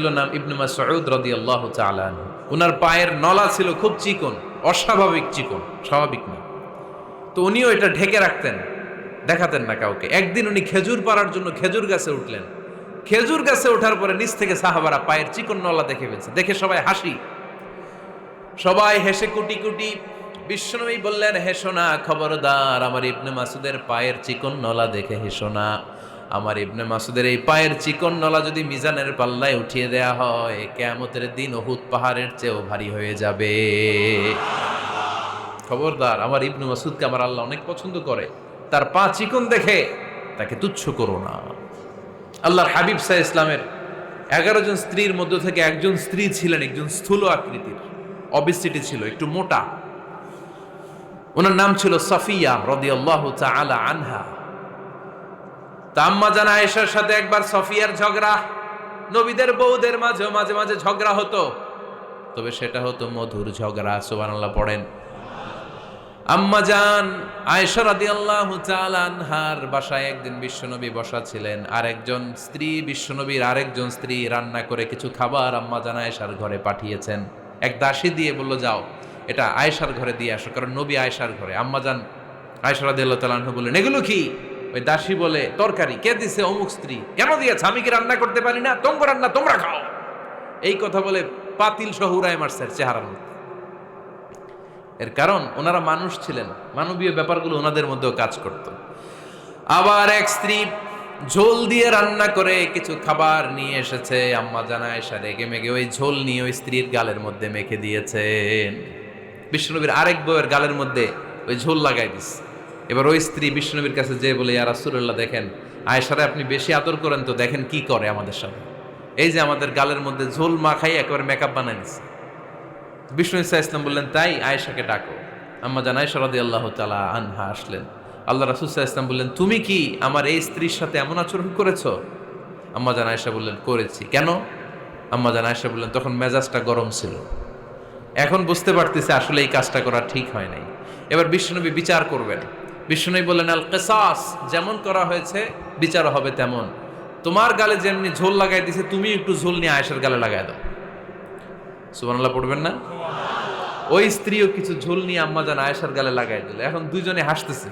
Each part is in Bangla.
ছিল নাম ইবনে মাসউদ রাদিয়াল্লাহু তাআলা আনহু। ওনার পায়ের নলা ছিল খুব চিকন, অস্বাভাবিক চিকন, স্বাভাবিক না। তো উনিও এটা ঢেকে রাখতেন, দেখাতেন না কাউকে। একদিন উনি খেজুর পাড়ার জন্য খেজুর গাছে উঠলেন। খেজুর গাছে ওঠার পরে নিচ থেকে সাহাবারা পায়ের চিকন নলা দেখে ফেলছে। দেখে সবাই হাসি। সবাই হেসে কুটি কুটি। বিশ্বনবী বললেন হেসো না খবরদার, আমার ইবনে মাসুদের পায়ের চিকন নলা দেখে হেসো না। আমার ইবনে মাসুদের এই পায়ের চিকন নলা যদি মিজানের পাল্লায় উঠিয়ে দেয়া হয়, কেয়ামতের দিন ওহুদ পাহাড়ের চেয়েও ভারী হয়ে যাবে। খবরদার, আমার ইবনে মাসুদকে আমার আল্লাহ অনেক পছন্দ করে। তার পা চিকন দেখে তাকে তুচ্ছ করো না। আল্লাহর হাবিব সাহ ইসলামের এগারো জন স্ত্রীর মধ্য থেকে একজন স্ত্রী ছিলেন, একজন স্থূল আকৃতির। অবিসিটি ছিল, একটু মোটা। ওনার নাম ছিল সাফিয়া রদিয়াল্লাহু তাআলা আনহা। তা আম্মা জানা আয়েশার সাথে একবার সফিয়ার ঝগড়া। নবীদের বউদের মাঝে মাঝে মাঝে ঝগড়া হতো। তবে সেটা হতো মধুর ঝগড়া, সুবহানাল্লাহ পড়েন। আম্মা জান, আয়েশা রাদিয়াল্লাহু আনহার বাসায় একদিন বিশ্বনবী বসা ছিলেন। আর একজন স্ত্রী, বিশ্বনবীর আরেকজন স্ত্রী রান্না করে কিছু খাবার আম্মা জান আয়েশার ঘরে পাঠিয়েছেন। এক দাসী দিয়ে বলল, যাও, এটা আয়েশার ঘরে দিয়ে আসো। কারণ নবী আয়েশার ঘরে। আম্মা জান আয়েশা রাদিয়াল্লাহু তাআলা বললেন, এগুলো কি? ওই দাসী বলে, তরকারি, কে দিছে অমুক স্ত্রী? কেন দিয়েছে? আমি কি রান্না করতে পারি না? তোমরা রান্না, তোমরা খাও। এই কথা বলে পাতিল সহ উড়ায় মারছে চেহারার মধ্যে। এর কারণ, ওনারা মানুষ ছিলেন। মানবীয় ব্যাপারগুলো ওনাদের মধ্যেও কাজ করত। আবার এক স্ত্রী ঝোল দিয়ে রান্না করে কিছু খাবার নিয়ে এসেছে। আম্মা জানা এসা রেগে মেগে ওই ঝোল নিয়ে ওই স্ত্রীর গালের মধ্যে মেখে দিয়েছেন। বিষ্ণুনবীর আরেক বউয়ের গালের মধ্যে ওই ঝোল লাগাই দিস এবার ওই স্ত্রী বিষ্ণুনবীর কাছে যে বলে, ইয়া রাসূলুল্লাহ, দেখেন, আয়েশারে আপনি বেশি আদর করেন তো, দেখেন কি করে আমাদের সাথে এই যে আমাদের গালের মধ্যে ঝোল মাখাই একেবারে মেকআপ দিচ্ছে বিষ্ণু ইসা ইসলাম বললেন, তাই আয়েশাকে ডাকো। আম্মা জান আয়েশা রাদিয়াল্লাহু তাআলা আনহা আসলেন। আল্লাহ সাল্লাল্লাহু ইসলাম বললেন, তুমি কি আমার এই স্ত্রীর সাথে এমন আচরণ করেছ? আম্মা জান আয়েশা বললেন, করেছি। কেন? আম্মা জান আয়েশা বললেন, তখন মেজাজটা গরম ছিল। এখন বুঝতে পারতেছে আসলে এই কাজটা করা ঠিক হয় নাই। এবার বিষ্ণুনবী বিচার করবেন। বিষ্ণুনবী বললেন, আল কেসাস, যেমন করা হয়েছে, বিচার হবে তেমন। তোমার গালে যেমনি ঝোল লাগাই দিছে, তুমি একটু ঝোল নিয়ে আয়েশার গালে লাগাই দাও। সুবহানাল্লাহ, পড়বেন না? ওই স্ত্রীও কিছু ঝোল নিয়ে আম্মা জান আয়েশার গালে লাগাই দিল। এখন দুইজনে হাসতেছে।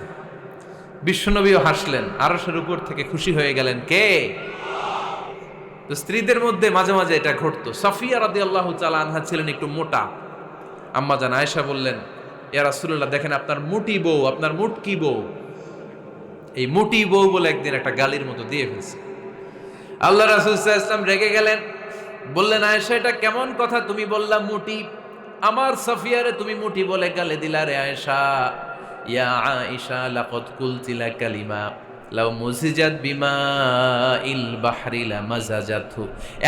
বিশ্বনবীও হাসলেন। আরশের উপর থেকে খুশি হয়ে গেলেন কে? তো স্ত্রীদের মধ্যে মাঝে মাঝে এটা ঘটতো। সাফিয়া রাদি আল্লাহ চালা আনহা ছিলেন একটু মোটা। আম্মা জান আয়েশা বললেন ইয়া দেখেন আপনার মুটি বউ, আপনার মুটকি বউ। এই মুটি বউ বলে একদিন একটা গালির মতো দিয়ে ফেলছে। আল্লাহ রাসূল ওয়াসাল্লাম রেগে গেলেন, বললেন, আয়েশা, এটা কেমন কথা তুমি বললা মুটি? আমার সাফিয়ারে তুমি মুটি বলে গালে দিলা রে আয়েশা। ইয়া আয়েশা, লাকাদ কুলতিলা কালিমা, লাউ মুজিজাত বিমা ইল বাহরি লা মাজাজাতহু।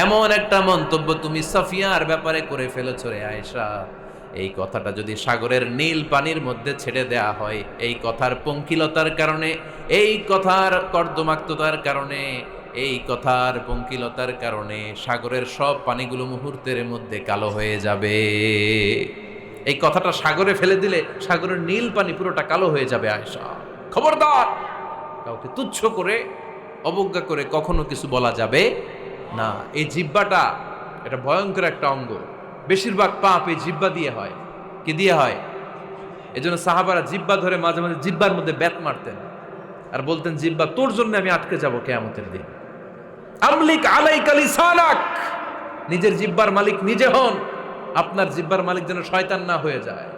এমন একটা মন্তব্য তুমি সাফিয়ার ব্যাপারে করে ফেলেছো রে আয়েশা। এই কথাটা যদি সাগরের নীল পানির মধ্যে ছেড়ে দেয়া হয়, এই কথার পঙ্কিলতার কারণে, এই কথার কর্দমাক্ততার কারণে, এই কথার পঙ্কিলতার কারণে সাগরের সব পানিগুলো মুহূর্তের মধ্যে কালো হয়ে যাবে। এই কথাটা সাগরে ফেলে দিলে সাগরের নীল পানি পুরোটা কালো হয়ে যাবে আয়সা খবরদার! কাউকে তুচ্ছ করে, অবজ্ঞা করে কখনো কিছু বলা যাবে না। এই জিব্বাটা এটা ভয়ঙ্কর একটা অঙ্গ। বেশিরভাগ পাপ এই জিব্বা দিয়ে হয়। কি দিয়ে হয়? এই জন্য সাহাবারা জিব্বা ধরে মাঝে মাঝে জিব্বার মধ্যে ব্যাত মারতেন। আর বলতেন জিব্বা তোর জন্য আমি আটকে যাব কেয়ামতের দিন। আমলিক আলাই কালি সালাক নিজের জিব্বার মালিক নিজে হন। আপনার জিব্বার মালিক যেন শয়তান না হয়ে যায়।